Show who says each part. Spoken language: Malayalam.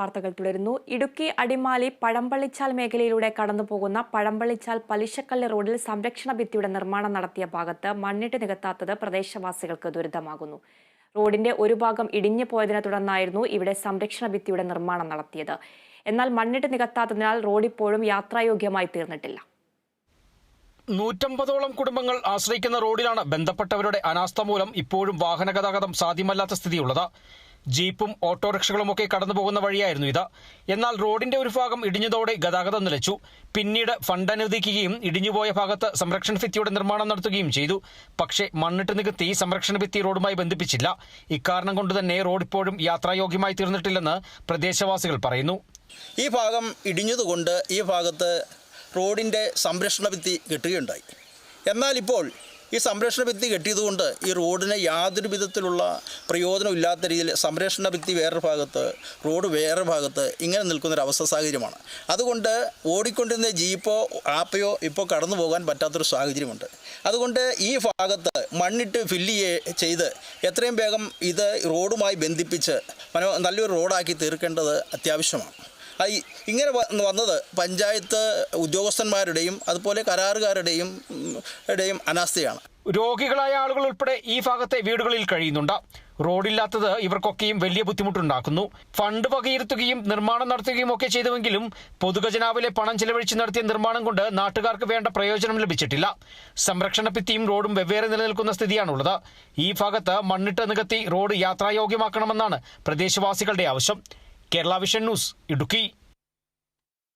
Speaker 1: വാർത്തകൾ തുടരുന്നു. ഇടുക്കി അടിമാലി പഴമ്പള്ളിച്ചാൽ മേഖലയിലൂടെ കടന്നുപോകുന്ന പഴമ്പള്ളിച്ചാൽ പലിശക്കല്ല് റോഡിൽ സംരക്ഷണ ഭിത്തിയുടെ നിർമ്മാണം നടത്തിയ ഭാഗത്ത് മണ്ണിട്ട് നികത്താത്തത് പ്രദേശവാസികൾക്ക് ദുരിതമാകുന്നു. റോഡിന്റെ ഒരു ഭാഗം ഇടിഞ്ഞു പോയതിനെ തുടർന്നായിരുന്നു ഇവിടെ സംരക്ഷണ ഭിത്തിയുടെ നിർമ്മാണം നടത്തിയത്. എന്നാൽ മണ്ണിട്ട് നികത്താത്തതിനാൽ റോഡ് ഇപ്പോഴും യാത്രായോഗ്യമായി തീർന്നിട്ടില്ല.
Speaker 2: നൂറ്റമ്പതോളം കുടുംബങ്ങൾ ആശ്രയിക്കുന്ന റോഡിലാണ് ബന്ധപ്പെട്ടവരുടെ അനാസ്ഥ മൂലം ഇപ്പോഴും വാഹന ഗതാഗതം സാധ്യമല്ലാത്ത സ്ഥിതിയുള്ളത്. ജീപ്പും ഓട്ടോറിക്ഷകളുമൊക്കെ കടന്നു പോകുന്ന വഴിയായിരുന്നു ഇത്. എന്നാൽ റോഡിന്റെ ഒരു ഭാഗം ഇടിഞ്ഞതോടെ ഗതാഗതം നിലച്ചു. പിന്നീട് ഫണ്ട് അനുവദിക്കുകയും ഇടിഞ്ഞുപോയ ഭാഗത്ത് സംരക്ഷണ ഭിത്തിയുടെ നിർമ്മാണം നടത്തുകയും ചെയ്തു. പക്ഷേ മണ്ണിട്ട് നികത്തി സംരക്ഷണ ഭിത്തി റോഡുമായി ബന്ധിപ്പിച്ചില്ല. ഇക്കാരണം കൊണ്ട് തന്നെ റോഡ് ഇപ്പോഴും യാത്രായോഗ്യമായി തീർന്നിട്ടില്ലെന്ന് പ്രദേശവാസികൾ പറയുന്നു.
Speaker 3: ഈ ഭാഗം ഇടിഞ്ഞതുകൊണ്ട് ഈ ഭാഗത്ത് റോഡിന്റെ സംരക്ഷണ ഭിത്തി കിട്ടുകയുണ്ടായി. എന്നാൽ ഇപ്പോൾ ഈ സംരക്ഷണ ഭിത്തി കെട്ടിയതുകൊണ്ട് ഈ റോഡിന് യാതൊരു വിധത്തിലുള്ള പ്രയോജനമില്ലാത്ത രീതിയിൽ സംരക്ഷണ ഭിത്തി വേറൊരു ഭാഗത്ത് റോഡ് വേറെ ഭാഗത്ത് ഇങ്ങനെ നിൽക്കുന്നൊരു അവസ്ഥ സാഹചര്യമാണ്. അതുകൊണ്ട് ഓടിക്കൊണ്ടിരുന്ന ജീപ്പോ ആപ്പയോ ഇപ്പോൾ കടന്നു പോകാൻ പറ്റാത്തൊരു സാഹചര്യമുണ്ട്. അതുകൊണ്ട് ഈ ഭാഗത്ത് മണ്ണിട്ട് ഫില്ല് ചെയ്ത് എത്രയും വേഗം ഇത് റോഡുമായി ബന്ധിപ്പിച്ച് മനോ നല്ലൊരു റോഡാക്കി തീർക്കേണ്ടത് അത്യാവശ്യമാണ്. ഇങ്ങനെ വന്നത് പഞ്ചായത്ത് ഉദ്യോഗസ്ഥന്മാരുടെയും അതുപോലെ കരാറുകാരുടെയും അനാസ്ഥയാണ്.
Speaker 2: രോഗികളായ ആളുകൾ ഉൾപ്പെടെ ഈ ഭാഗത്തെ വീടുകളിൽ കഴിയുന്നുണ്ട്. റോഡില്ലാത്തത് ഇവർക്കൊക്കെയും വലിയ ബുദ്ധിമുട്ടുണ്ടാക്കുന്നു. ഫണ്ട് വകയിരുത്തുകയും നിർമ്മാണം നടത്തുകയും ഒക്കെ ചെയ്തുവെങ്കിലും പൊതുഖജനാവിലെ പണം ചെലവഴിച്ച് നടത്തിയ നിർമ്മാണം കൊണ്ട് നാട്ടുകാർക്ക് വേണ്ട പ്രയോജനം ലഭിച്ചിട്ടില്ല. സംരക്ഷണ ഭിത്തിയും റോഡും വെവ്വേറെ നിലനിൽക്കുന്ന സ്ഥിതിയാണുള്ളത്. ഈ ഭാഗത്ത് മണ്ണിട്ട് നികത്തി റോഡ് യാത്രായോഗ്യമാക്കണമെന്നാണ് പ്രദേശവാസികളുടെ ആവശ്യം. Kerala vision news Idukki.